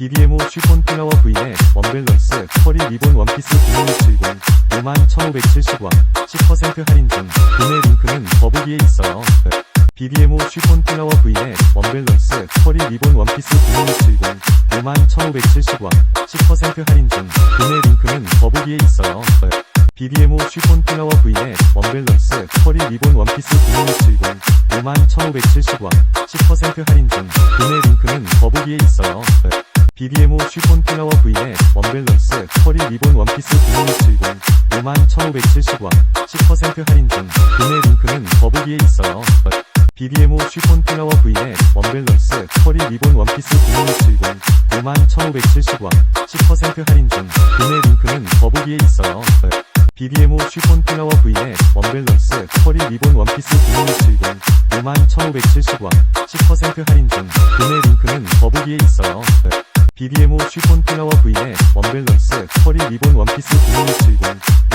BDMO 쉬폰 플라워 V의 원밸런스 허리 리본 원피스 9270 51,570원 10% 할인 중 구매 링크는 더보기에 있어요. BDMO 쉬폰 플라워 V의 원밸런스 허리 리본 원피스 9270 51,570원 10% 할인 중 구매 링크는 더보기에 있어요. BDMO 쉬폰 플라워 V의 원밸런스 허리 리본 원피스 9270 51,570원 10% 할인 중 구매 링크는. BDMO 쉬폰 플라워 V의 원밸런스 허리 리본 원피스 9270 51,570원 10% 할인 중 구매 링크는 더보기에 있어요. BDMO 쉬폰 플라워 V의 원밸런스 허리 리본 원피스 9270 51,570원 10% 할인 중 구매 링크는 더보기에 있어요. BDMO 쉬폰 플라워 V의 원밸런스 허리 리본 원피스 9270 51,570원 10% 할인 중 구매 링크는 더보기에 있어요. BDMO 쉬폰 플라워 V의 원밸런스 허리 리본 원피스 9270